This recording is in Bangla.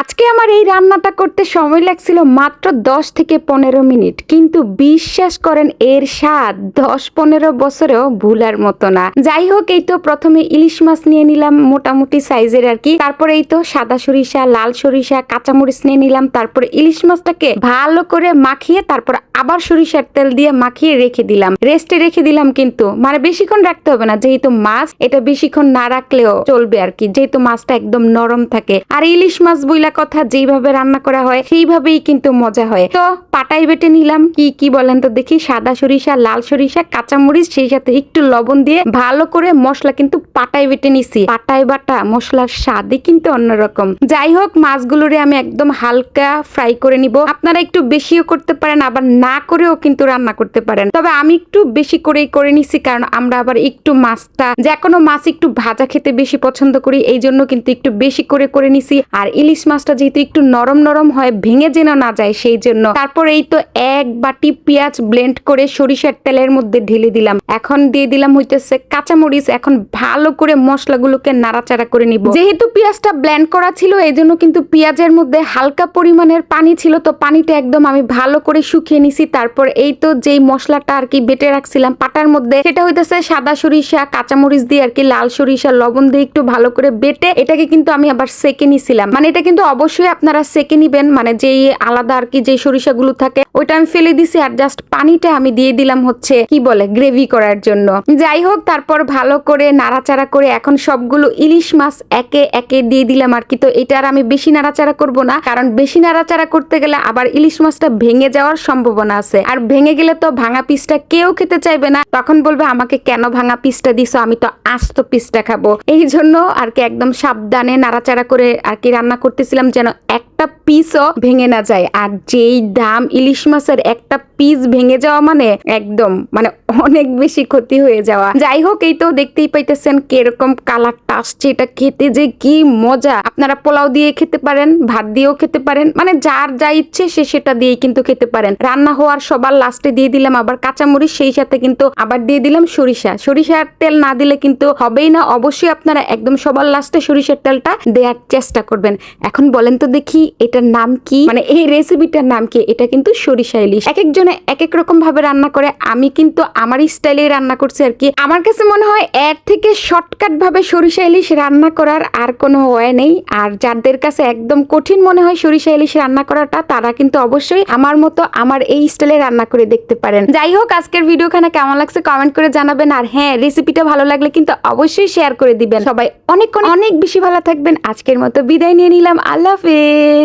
আজকে আমার এই রান্নাটা করতে সময় লাগছিল মাত্র দশ থেকে পনেরো মিনিট। কিন্তু বিশ্বাস করেন, এর স্বাদ দশ পনেরো বছরেও ভুলার মতো না। যাই হোক, এই তো প্রথমে ইলিশ মাছ নিয়ে নিলাম মোটামুটি সাইজের আর কি। তারপরে এই তো সাদা সরিষা, লাল সরিষা, কাঁচামরিচ নিয়ে নিলাম। তারপরে ইলিশ মাছটাকে ভালো করে মাখিয়ে তারপর আবার সরিষার তেল দিয়ে মাখিয়ে রেখে দিলাম। রেস্টে রেখে দিলাম কিন্তু মানে বেশিক্ষণ রাখতে হবে না। যেহেতু মাছ, এটা বেশিক্ষণ না রাখলেও চলবে আর কি। যেহেতু মাছটা একদম নরম থাকে। আর ইলিশ মাছ বইলা কথা যেইভাবে রান্না করা হয়, সেইভাবেই কিন্তু মজা হয়। তো পাটাই বেটে নিলাম। কি কি বলেন তো দেখি? সাদা সরিষা, লাল সরিষা, কাঁচামরিচ, সেই সাথে একটু লবণ দিয়ে ভালো করে মশলা কিন্তু পাটাই বেটে নিছি। পাটাই বাটা মশলার স্বাদই কিন্তু অন্যরকম। যাই হোক, মাছগুলোরে আমি একদম হালকা ফ্রাই করে নিব। আপনারা একটু বেশিও করতে পারেন, আবার না করেও কিন্তু রান্না করতে পারেন। তবে আমি একটু বেশি করেই করে নিছি, কারণ আমরা আবার একটু মাছটা, যে কোনো মাছ একটু ভাজা খেতে বেশি পছন্দ করি এই জন্য কিন্তু একটু বেশি করে করে নিছি। আর ইলিশ মাছটা যেহেতু একটু নরম নরম হয়, ভেঙে যেন না যায় সেই জন্য। তারপর এই তো এক বাটি পেঁয়াজ ব্লেন্ড করে সরিষার তেলের মধ্যে ঢেলে দিলাম। এখন দিয়ে দিলাম হইতেছে কাঁচামরিচ। এখন ভালো করে মশলাগুলোকে নাড়াচাড়া করে নিব। যেহেতু পেঁয়াজটা ব্লেন্ড করা ছিল এই জন্য কিন্তু পেঁয়াজের মধ্যে হালকা পরিমাণের পানি ছিল, তো পানিটা একদম আমি ভালো করে শুকিয়ে নিছি। তারপর এই তো যেই মশলাটা আর কি বেটে রাখছিলাম পাটার মধ্যে, সেটা হইতেছে সাদা সরিষা, কাঁচামরিচ দিয়ে আর কি লাল সরিষা, লবণ দিয়ে একটু ভালো করে বেটে, এটাকে কিন্তু আমি আবার সেকে নিছিলাম। মানে এটা কিন্তু অবশ্যই আপনারা সেকে নিবেন মানে যেই আলাদা আর কি যে সরিষাগুলো থাকে, ওইটা আমি ফেলে দিছি আর জাস্ট পানিটা আমি দিয়ে দিলাম হচ্ছে, কি বলে গ্রেভি করার জন্য। যাই হোক, তারপর ভালো করে নাড়াচাড়া করে এখন সবগুলো ইলিশ মাছ একে একে দিয়ে দিলাম আর কি। তো এটা আর আমি বেশি নাড়াচাড়া করব না, কারণ বেশি নাড়াচাড়া করতে গেলে আবার ইলিশ মাছটা ভেঙে যাওয়ার সম্ভাবনা আছে। আর ভেঙে গেলে তো ভাঙা পিসটা কেউ খেতে চাইবে না, তখন বলবে, আমাকে কেন ভাঙা পিসটা দিছো? আমি তো আস্ত পিসটা খাব। এই জন্য আর কি একদম সাবধানে নাড়াচাড়া করে আর কি রান্না করতেছিলাম যেন একটা পিসও ভেঙে না যায়। আর যেই দাম ইলিশ মাছের একটা পিস ভেঙে যাওয়া মানে একদম মানে অনেক বেশি ক্ষতি হয়ে যাওয়া। যাই হোক, এই তো দেখতেই পাইতেছেন কীরকম কালারটা আসছে। এটা খেতে যে কি মজা। আপনারা পোলাও দিয়ে খেতে পারেন, ভাত দিয়েও খেতে পারেন মানে যার যা ইচ্ছে সে সেটা দিয়েই কিন্তু খেতে পারেন। রান্না হওয়ার সবার লাস্টে দিয়ে দিলাম আবার কাঁচামরিচ, সেই সাথে কিন্তু আবার দিয়ে দিলাম সরিষা। সরিষার তেল না দিলে কিন্তু হবেই না। অবশ্যই আপনারা একদম সবার লাস্টে সরিষার তেলটা দেওয়ার চেষ্টা করবেন। এখন বলেন তো দেখি এটার নাম কি? মানে এই রেসিপিটার নাম কি? এটা কিন্তু সরিষা ইলিশ। এক একজনে এক এক রকম ভাবে রান্না করে। আমি কিন্তু আমার স্টাইলে রান্না করছি আর কি। আমার কাছে মনে হয় এর থেকে শর্টকাট ভাবে সরিষা ইলিশ রান্না করার আর কোনো ওয়ে নেই। আর যাদের কাছে একদম কঠিন মনে হয় সরিষা ইলিশ রান্না করাটা, তারা কিন্তু অবশ্যই আমার মতো আমার এই স্টাইলে রান্না করে দেখতে পারেন। যাই হোক, আজকের ভিডিও ভিডিওখানে কেমন লাগছে কমেন্ট করে জানাবেন। আর হ্যাঁ রেসিপিটা ভালো লাগলে কিন্তু অবশ্যই শেয়ার করে দিবেন। সবাই অনেক অনেক বেশি ভালো থাকবেন। আজকের মতো বিদায় নিয়ে নিলাম। আল্লাহ হাফেজ।